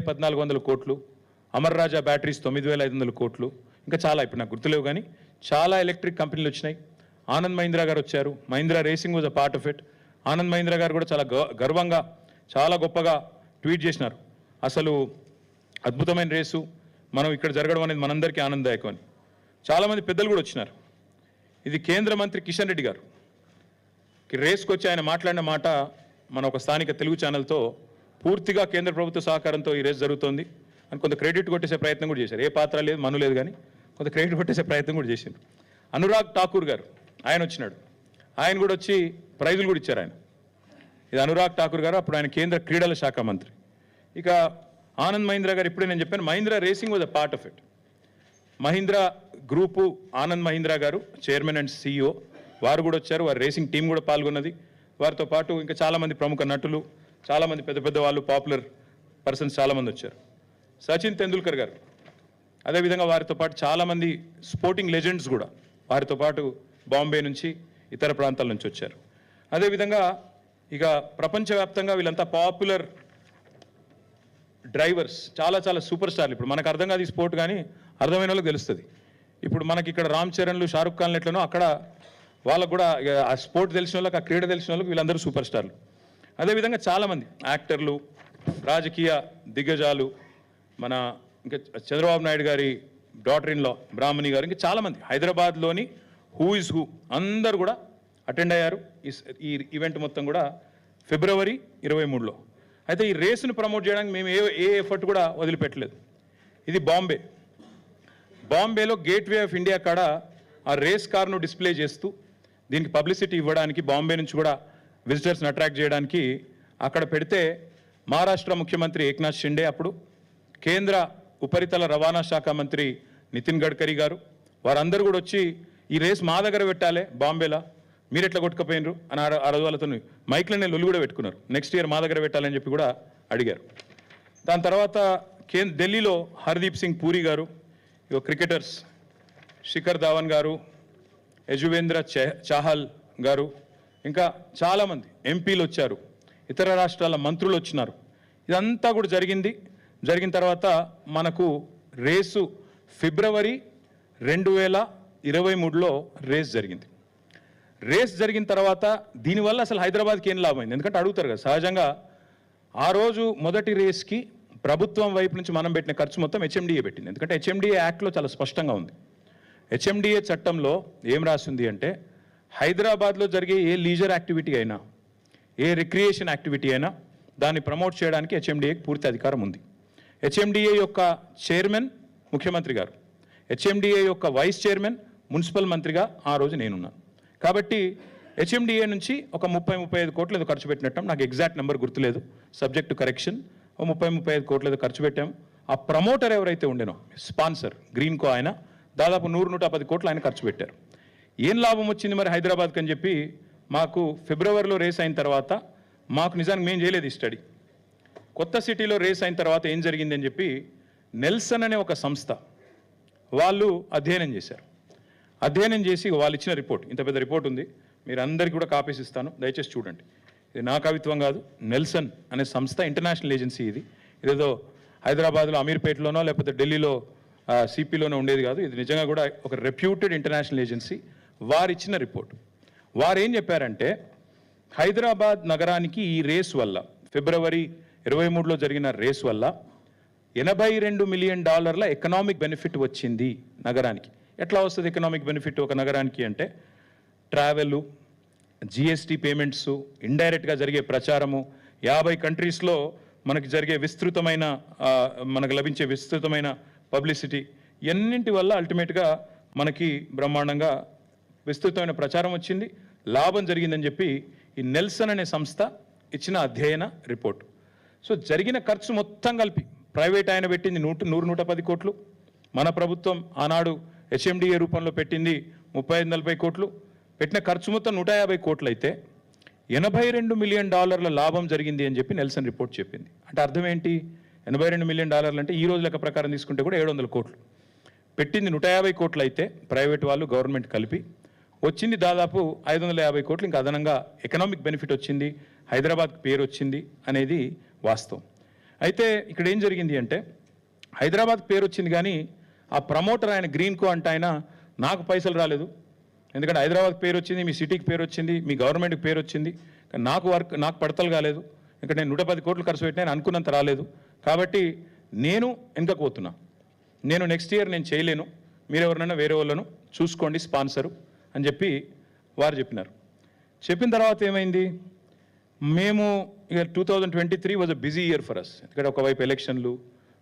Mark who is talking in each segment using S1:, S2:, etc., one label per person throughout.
S1: పద్నాలుగు వందల కోట్లు అమర్ రాజా బ్యాటరీస్ తొమ్మిది వేల ఐదు వందల కోట్లు. ఇంకా చాలా ఇప్పుడు నాకు గుర్తులేవు కానీ చాలా ఎలక్ట్రిక్ కంపెనీలు వచ్చినాయి. ఆనంద్ మహీంద్రా గారు వచ్చారు. Mahindra racing was a part of it. Anand Mahindra గారు కూడా చాలా గ- గర్వంగా చాలా గొప్పగా ట్వీట్ చేసినారు. అసలు అద్భుతమైన రేసు. మనం ఇక్కడ జరగడం అనేది మనందరికీ ఆనందదాయకం అని. చాలామంది పెద్దలు కూడా వచ్చినారు. ఇది కేంద్ర మంత్రి కిషన్ రెడ్డి గారు. కి రేస్కి వచ్చి ఆయన మాట్లాడిన మాట మన ఒక స్థానిక తెలుగు ఛానల్తో పూర్తిగా కేంద్ర ప్రభుత్వ సహకారంతో ఈ రేస్ జరుగుతోంది. అని కొంత క్రెడిట్ కొట్టేసే ప్రయత్నం కూడా చేశారు. ఏ పాత్ర లేదు మను లేదు కానీ కొంత క్రెడిట్ కొట్టేసే ప్రయత్నం కూడా చేసిండు. అనురాగ్ ఠాకూర్ గారు ఆయన వచ్చినాడు. ఆయన కూడా వచ్చి ప్రైజులు కూడా ఇచ్చారు ఆయన. ఇది అనురాగ్ ఠాకూర్ గారు అప్పుడు ఆయన కేంద్ర క్రీడల శాఖ మంత్రి. ఇక ఆనంద్ మహీంద్రా గారు ఇప్పుడే నేను చెప్పాను Mahindra racing was a part of it Mahindra group Anand Mahindra గారు చైర్మన్ అండ్ సీఈఓ వారు కూడా వచ్చారు. వారి రేసింగ్ టీం కూడా పాల్గొన్నది. వారితో పాటు ఇంకా చాలామంది ప్రముఖ నటులు చాలామంది పెద్ద పెద్ద వాళ్ళు పాపులర్ పర్సన్స్ చాలామంది వచ్చారు. సచిన్ తెండూల్కర్ గారు. అదేవిధంగా వారితో పాటు చాలామంది స్పోర్టింగ్ లెజెండ్స్ కూడా వారితో పాటు బాంబే నుంచి ఇతర ప్రాంతాల నుంచి వచ్చారు. అదేవిధంగా ఇక ప్రపంచవ్యాప్తంగా వీళ్ళంతా పాపులర్ డ్రైవర్స్ చాలా చాలా సూపర్ స్టార్లు ఇప్పుడు మనకు అర్థం కాదు ఈ స్పోర్ట్ కానీ అర్థమైన వాళ్ళకి తెలుస్తుంది. ఇప్పుడు మనకి ఇక్కడ రామ్ చరణ్లు షారుఖ్ ఖాన్ ఎట్లనో అక్కడ వాళ్ళకు కూడా ఇక ఆ స్పోర్ట్ తెలిసిన వాళ్ళకి ఆ క్రీడ తెలిసిన వాళ్ళకి వీళ్ళందరూ సూపర్ స్టార్లు అదేవిధంగా చాలామంది యాక్టర్లు రాజకీయ దిగ్గజాలు మన ఇంకా చంద్రబాబు నాయుడు గారి డాటర్ ఇన్లో బ్రాహ్మణి గారు ఇంకా చాలామంది హైదరాబాద్లోని హూ ఇస్ హూ అందరు కూడా అటెండ్ అయ్యారు. ఈ ఈ ఈవెంట్ మొత్తం కూడా ఫిబ్రవరి ఇరవై మూడులో. అయితే ఈ రేసును ప్రమోట్ చేయడానికి మేము ఏ ఏ ఎఫర్ట్ కూడా వదిలిపెట్టలేదు. ఇది బాంబే. బాంబేలో గేట్వే ఆఫ్ ఇండియా కాడ ఆ రేస్ కార్ను డిస్ప్లే చేస్తూ దీనికి పబ్లిసిటీ ఇవ్వడానికి బాంబే నుంచి కూడా విజిటర్స్ని అట్రాక్ట్ చేయడానికి అక్కడ పెడితే మహారాష్ట్ర ముఖ్యమంత్రి ఏక్నాథ్ షిండే అప్పుడు కేంద్ర ఉపరితల రవాణా శాఖ మంత్రి నితిన్ గడ్కరీ గారు వారందరూ కూడా వచ్చి ఈ రేస్ మా దగ్గర పెట్టాలి బాంబేలా మీరు ఎట్లా కొట్టుకుపోయినరు అని ఆ- రోజు వాళ్ళతో మైక్లనే లొల్లు కూడా పెట్టుకున్నారు. నెక్స్ట్ ఇయర్ మా దగ్గర పెట్టాలని చెప్పి కూడా అడిగారు. దాని తర్వాత కే ఢిల్లీలో హర్దీప్ సింగ్ పూరి గారు ఇక క్రికెటర్స్ శిఖర్ ధావన్ గారు యజువేంద్ర చహల్ చాహల్ గారు ఇంకా చాలామంది ఎంపీలు వచ్చారు ఇతర రాష్ట్రాల మంత్రులు వచ్చినారు. ఇదంతా కూడా జరిగింది. జరిగిన తర్వాత మనకు రేసు ఫిబ్రవరి రెండు వేల ఇరవై మూడులో రేస్ జరిగింది. రేస్ జరిగిన తర్వాత దీనివల్ల అసలు హైదరాబాద్కి ఏం లాభమైంది? ఎందుకంటే అడుగుతారు కదా సహజంగా ఆ రోజు మొదటి రేస్కి ప్రభుత్వం వైపు నుంచి మనం పెట్టిన ఖర్చు మొత్తం హెచ్ఎండిఏ పెట్టింది. ఎందుకంటే హెచ్ఎండిఏ యాక్ట్లో చాలా స్పష్టంగా ఉంది. హెచ్ఎండిఏ చట్టంలో ఏం రాసింది అంటే హైదరాబాద్లో జరిగే ఏ లీజర్ యాక్టివిటీ అయినా ఏ రిక్రియేషన్ యాక్టివిటీ అయినా దాన్ని ప్రమోట్ చేయడానికి హెచ్ఎండిఏకి పూర్తి అధికారం ఉంది. హెచ్ఎండిఏ యొక్క చైర్మన్ ముఖ్యమంత్రి గారు హెచ్ఎండిఏ యొక్క వైస్ చైర్మన్ మున్సిపల్ మంత్రిగా ఆ రోజు నేనున్నాను కాబట్టి హెచ్ఎండిఏ నుంచి ఒక ముప్పై ముప్పై ఐదు కోట్లు ఏదో ఖర్చు పెట్టినట్టు నాకు ఎగ్జాక్ట్ నెంబర్ గుర్తులేదు సబ్జెక్ట్ కరెక్షన్. ఓ ముప్పై ముప్పై ఐదు కోట్లు ఏదో ఖర్చు పెట్టాం. ఆ ప్రమోటర్ ఎవరైతే ఉండేనో స్పాన్సర్ గ్రీన్ కో ఆయన దాదాపు నూరు నూట పది కోట్లు ఆయన ఖర్చు పెట్టారు. ఏం లాభం వచ్చింది మరి హైదరాబాద్కి అని చెప్పి మాకు ఫిబ్రవరిలో రేస్ అయిన తర్వాత మాకు నిజానికి మేము చేయలేదు ఈ స్టడీ. కొత్త సిటీలో రేస్ అయిన తర్వాత ఏం జరిగిందని చెప్పి నెల్సన్ అనే ఒక సంస్థ వాళ్ళు అధ్యయనం చేశారు. అధ్యయనం చేసి వాళ్ళు ఇచ్చిన రిపోర్ట్ ఇంత పెద్ద రిపోర్ట్ ఉంది మీరు అందరికీ కూడా కాపీస్ ఇస్తాను దయచేసి చూడండి. ఇది నా కవిత్వం కాదు నెల్సన్ అనే సంస్థ ఇంటర్నేషనల్ ఏజెన్సీ ఇది. ఇదేదో హైదరాబాద్లో అమీర్పేటలోనో లేకపోతే ఢిల్లీలో సిపిలోనో ఉండేది కాదు ఇది నిజంగా కూడా ఒక రెప్యూటెడ్ ఇంటర్నేషనల్ ఏజెన్సీ వారు ఇచ్చిన రిపోర్ట్. వారు ఏం చెప్పారంటే హైదరాబాద్ నగరానికి ఈ రేస్ వల్ల ఫిబ్రవరి ఇరవై మూడులో జరిగిన రేస్ వల్ల ఎనభై రెండు మిలియన్ డాలర్ల ఎకనామిక్ బెనిఫిట్ వచ్చింది నగరానికి. ఎట్లా వస్తుంది ఎకనామిక్ బెనిఫిట్ ఒక నగరానికి అంటే ట్రావెల్ జిఎస్టీ పేమెంట్స్ ఇండైరెక్ట్గా జరిగే ప్రచారము యాభై కంట్రీస్లో మనకి జరిగే విస్తృతమైన మనకు లభించే విస్తృతమైన పబ్లిసిటీ ఎన్నింటి వల్ల అల్టిమేట్గా మనకి బ్రహ్మాండంగా విస్తృతమైన ప్రచారం వచ్చింది. లాభం జరిగిందని చెప్పి ఈ నెల్సన్ అనే సంస్థ ఇచ్చిన అధ్యయన రిపోర్ట్. సో జరిగిన ఖర్చు మొత్తం కలిపి ప్రైవేట్ ఆయన పెట్టింది నూట నూరు నూట పది కోట్లు. మన ప్రభుత్వం ఆనాడు హెచ్ఎండిఏ రూపంలో పెట్టింది ముప్పై ఐదు నలభై కోట్లు. పెట్టిన ఖర్చు మొత్తం నూట యాభై కోట్లు అయితే ఎనభై రెండు మిలియన్ డాలర్ల లాభం జరిగింది అని చెప్పి నెల్సన్ రిపోర్ట్ చెప్పింది. అంటే అర్థం ఏంటి? ఎనభై రెండు మిలియన్ డాలర్లు అంటే ఈ రోజు లెక్క ప్రకారం తీసుకుంటే కూడా ఏడు వందల కోట్లు. పెట్టింది నూట యాభై కోట్లు అయితే ప్రైవేట్ వాళ్ళు గవర్నమెంట్ కలిపి వచ్చింది దాదాపు ఐదు వందల యాభై కోట్లు ఇంకా అదనంగా ఎకనామిక్ బెనిఫిట్ వచ్చింది హైదరాబాద్ పేరు వచ్చింది అనేది వాస్తవం. అయితే ఇక్కడ ఏం జరిగింది అంటే హైదరాబాద్ పేరు వచ్చింది కానీ ఆ ప్రమోటర్ ఆయన గ్రీన్ కో అంటే ఆయన నాకు పైసలు రాలేదు. ఎందుకంటే హైదరాబాద్ పేరు వచ్చింది మీ సిటీకి పేరు వచ్చింది మీ గవర్నమెంట్కి పేరు వచ్చింది. నాకు వర్క్ నాకు పడతలు కాలేదు. ఇంకా నేను నూట పది కోట్లు ఖర్చు పెట్టినా అనుకున్నంత రాలేదు. కాబట్టి నేను వెనుకపోతున్నా నేను నెక్స్ట్ ఇయర్ నేను చేయలేను. మీరు ఎవరినైనా వేరే వాళ్ళను చూసుకోండి స్పాన్సరు అని చెప్పి వారు చెప్పినారు. చెప్పిన తర్వాత ఏమైంది? మేము ఇక two thousand twenty three was a busy year for us ఎందుకంటే ఒకవైపు ఎలక్షన్లు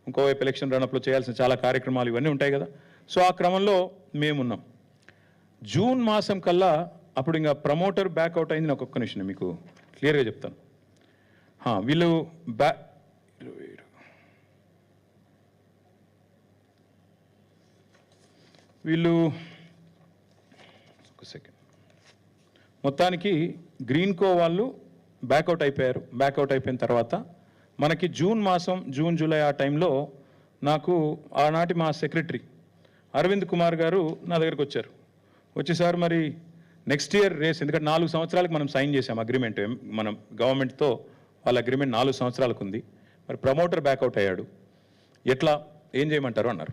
S1: ఇంకోవైపు ఎలక్షన్ రన్అప్లో చేయాల్సిన చాలా కార్యక్రమాలు ఇవన్నీ ఉంటాయి కదా. సో ఆ క్రమంలో మేమున్నాం. జూన్ మాసం కల్లా అప్పుడు ఇంకా ప్రమోటర్ బ్యాక్అవుట్ అయింది నాకు ఒక్క నిమిషం మీకు క్లియర్గా చెప్తాను. వీళ్ళు బ్యా ఇరవై ఏడు. వీళ్ళు ఒక సెకండ్ మొత్తానికి గ్రీన్ కో వాళ్ళు బ్యాకౌట్ అయిపోయారు. బ్యాకౌట్ అయిపోయిన తర్వాత మనకి జూన్ మాసం జూన్ జూలై ఆ టైంలో నాకు ఆనాటి మా సెక్రటరీ అరవింద్ కుమార్ గారు నా దగ్గరికి వచ్చారు. వచ్చి సార్ మరి నెక్స్ట్ ఇయర్ రేస్ ఎందుకంటే నాలుగు సంవత్సరాలకు మనం సైన్ చేసాం అగ్రిమెంట్ మనం గవర్నమెంట్తో వాళ్ళ అగ్రిమెంట్ నాలుగు సంవత్సరాలకు ఉంది. మరి ప్రమోటర్ బ్యాకౌట్ అయ్యాడు. ఎట్లా? ఏం చేయమంటారు? అన్నారు.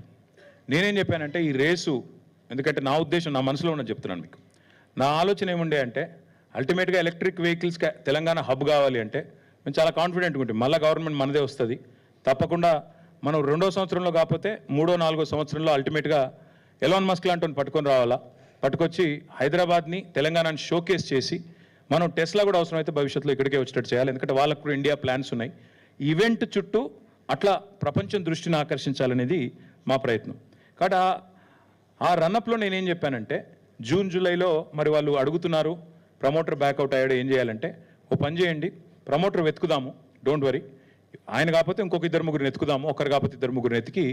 S1: నేనేం చెప్పానంటే ఈ రేసు ఎందుకంటే నా ఉద్దేశం నా మనసులో ఉన్నది చెప్తున్నాను మీకు. నా ఆలోచన ఏముండే అంటే అల్టిమేట్గా ఎలక్ట్రిక్ వెహికల్స్ తెలంగాణ హబ్ కావాలి అంటే మేము చాలా కాన్ఫిడెంట్గా ఉంటాం మళ్ళీ గవర్నమెంట్ మనదే వస్తుంది. తప్పకుండా మనం రెండో సంవత్సరంలో కాకపోతే మూడో నాలుగో సంవత్సరంలో అల్టిమేట్గా ఎలాన్ మస్క్ లాంటి పట్టుకొని రావాలా? పట్టుకొచ్చి హైదరాబాద్ని తెలంగాణని షోకేస్ చేసి మనం టెస్లా కూడా అవసరమైతే భవిష్యత్తులో ఇక్కడికే వచ్చేటట్టు చేయాలి. ఎందుకంటే వాళ్ళకు కూడా ఇండియా ప్లాన్స్ ఉన్నాయి. ఈవెంట్ చుట్టూ అట్లా ప్రపంచం దృష్టిని ఆకర్షించాలనేది మా ప్రయత్నం. కాబట్టి ఆ- ఆ రన్అప్లో నేనేం చెప్పానంటే జూన్ జూలైలో మరి వాళ్ళు అడుగుతున్నారు ప్రమోటర్ బ్యాక్అవుట్ అయ్యాడు ఏం చేయాలంటే ఓ పని చేయండి ప్రమోటర్ వెతుకుదాము డోంట్ వరీ ఆయన కాకపోతే ఇంకొక ఇద్దరు ముగ్గురు ఎత్తుకుదాము ఒకరు కాకపోతే ఇద్దరు ముగ్గురు ఎతికి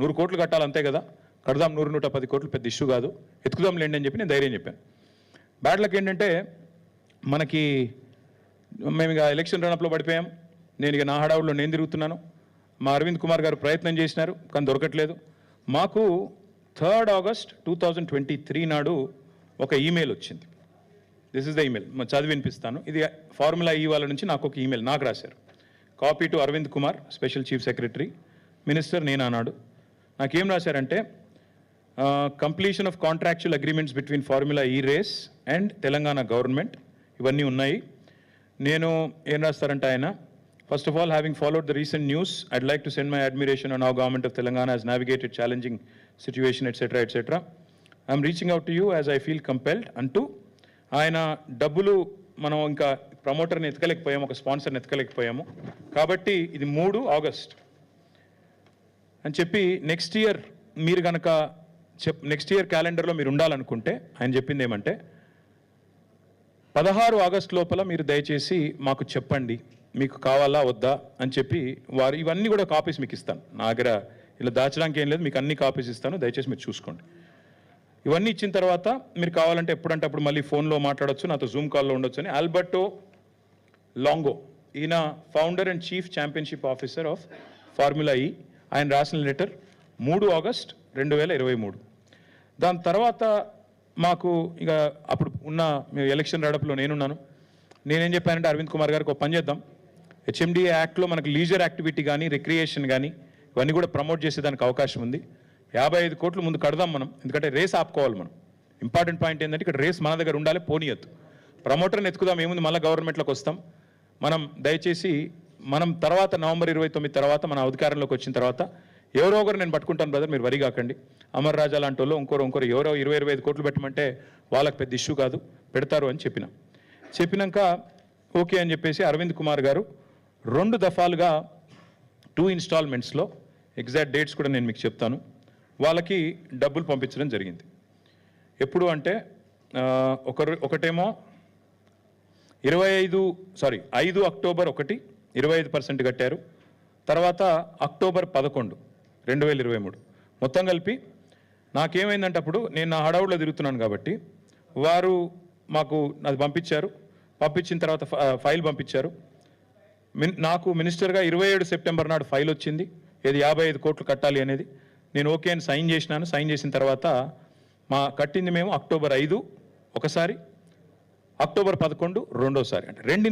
S1: నూరు కోట్లు కట్టాలి అంతే కదా కడదాం నూరు నూట పది కోట్లు పెద్ద ఇష్యూ కాదు ఎత్తుకుదాం లేండి అని చెప్పి నేను ధైర్యం చెప్పాను. బ్యాడ్లకు ఏంటంటే మనకి మేము ఇక ఎలక్షన్ రన్అప్లో పడిపోయాం నేను ఇక నా హడావుల్లో నేను తిరుగుతున్నాను మా అరవింద్ కుమార్ గారు ప్రయత్నం చేసినారు కానీ దొరకట్లేదు. మాకు third August two thousand twenty three నాడు ఒక ఈమెయిల్ వచ్చింది. దిస్ ఇస్ ద ఈమెయిల్ చదివి వినిపిస్తాను. ఇది ఫార్ములా ఈ వాళ్ళ నుంచి నాకు ఒక ఈమెయిల్. నాకు రాశారు. Copy to Arvind Kumar special chief secretary. Minister నేను అన్నాడు. నాకేం రాశారంటే completion of contractual agreements between formula E race and Telangana government ఇవన్నీ ఉన్నాయి. నేను ఏం రాస్తారంటే ఆయన? First of all having followed the recent news I'd like to send my admiration on our government of Telangana has navigated challenging situation etcetera etcetera I'm reaching out to you as I feel compelled అంటూ ఆయన డబ్బులు మనం ఇంకా ప్రమోటర్ని ఎతకలేకపోయాము ఒక స్పాన్సర్ని ఎతకలేకపోయాము కాబట్టి ఇది మూడు August. అని చెప్పి నెక్స్ట్ ఇయర్ మీరు కనుక చెప్ నెక్స్ట్ ఇయర్ క్యాలెండర్లో మీరు ఉండాలనుకుంటే ఆయన చెప్పింది ఏమంటే పదహారు ఆగస్ట్ లోపల మీరు దయచేసి మాకు చెప్పండి. మీకు కావాలా వద్దా అని చెప్పి వారు ఇవన్నీ కూడా కాపీస్ మీకు ఇస్తాను. నా దగ్గర ఇలా దాచడానికి ఏం లేదు మీకు అన్ని కాపీస్ ఇస్తాను. దయచేసి మీరు చూసుకోండి. ఇవన్నీ ఇచ్చిన తర్వాత మీరు కావాలంటే ఎప్పుడంటే అప్పుడు మళ్ళీ ఫోన్లో మాట్లాడొచ్చు నాతో జూమ్ కాల్లో ఉండొచ్చు అని. ఆల్బర్టో లాంగో ఈయన founder and chief championship officer of formula E ఆయన రాసిన లెటర్ మూడు ఆగస్ట్ రెండు వేల ఇరవై మూడు. దాని తర్వాత మాకు ఇక అప్పుడు ఉన్న మేము ఎలక్షన్ రడప్లో నేనున్నాను. నేనేం చెప్పానంటే అరవింద్ కుమార్ గారికి ఒక పని చేద్దాం. హెచ్ఎండిఏ యాక్ట్లో మనకు లీజర్ యాక్టివిటీ కానీ రిక్రియేషన్ కానీ ఇవన్నీ కూడా ప్రమోట్ చేసేదానికి అవకాశం ఉంది. యాభై ఐదు కోట్లు ముందు కడదాం మనం. ఎందుకంటే రేస్ ఆపుకోవాలి మనం. ఇంపార్టెంట్ పాయింట్ ఏంటంటే ఇక్కడ రేస్ మన దగ్గర ఉండాలి పోనీయద్దు. ప్రమోటర్ని ఎత్తుకుదాం ఏముంది మళ్ళీ గవర్నమెంట్లోకి వస్తాం. మనం దయచేసి మనం తర్వాత నవంబర్ ఇరవై తొమ్మిది తర్వాత మన అధికారంలోకి వచ్చిన తర్వాత ఎవరో ఒకరు నేను పట్టుకుంటాను బ్రదర్ మీరు వరి కాకండి. అమర్ రాజా లాంటి వాళ్ళు ఇంకోరు ఇంకోరు ఎవరో ఇరవై ఇరవై ఐదు కోట్లు పెట్టమంటే వాళ్ళకి పెద్ద ఇష్యూ కాదు. పెడతారు అని చెప్పిన. చెప్పినాక ఓకే అని చెప్పేసి అరవింద్ కుమార్ గారు రెండు దఫాలుగా టూ ఇన్స్టాల్మెంట్స్లో ఎగ్జాక్ట్ డేట్స్ కూడా నేను మీకు చెప్తాను. వాళ్ళకి డబ్బులు పంపించడం జరిగింది. ఎప్పుడు అంటే ఒకరు ఒకటేమో ఇరవై ఐదు సారీ ఐదు అక్టోబర్ ఒకటి ఇరవై ఐదు పర్సెంట్ కట్టారు. తర్వాత అక్టోబర్ పదకొండు రెండు వేల ఇరవై మూడు. మొత్తం కలిపి నాకేమైందంటే అప్పుడు నేను నా హడావుడిలో తిరుగుతున్నాను కాబట్టి వారు మాకు అది పంపించారు. పంపించిన తర్వాత ఫైల్ పంపించారు. నాకు మినిస్టర్గా ఇరవై ఏడు సెప్టెంబర్ నాడు ఫైల్ వచ్చింది. ఏది యాభై ఐదు కోట్లు కట్టాలి అనేది. నేను ఓకే అని సైన్ చేసినాను. సైన్ చేసిన తర్వాత మా కట్టింది మేము అక్టోబర్ ఐదు ఒకసారి అక్టోబర్ పదకొండు రెండోసారి. అంటే రెండు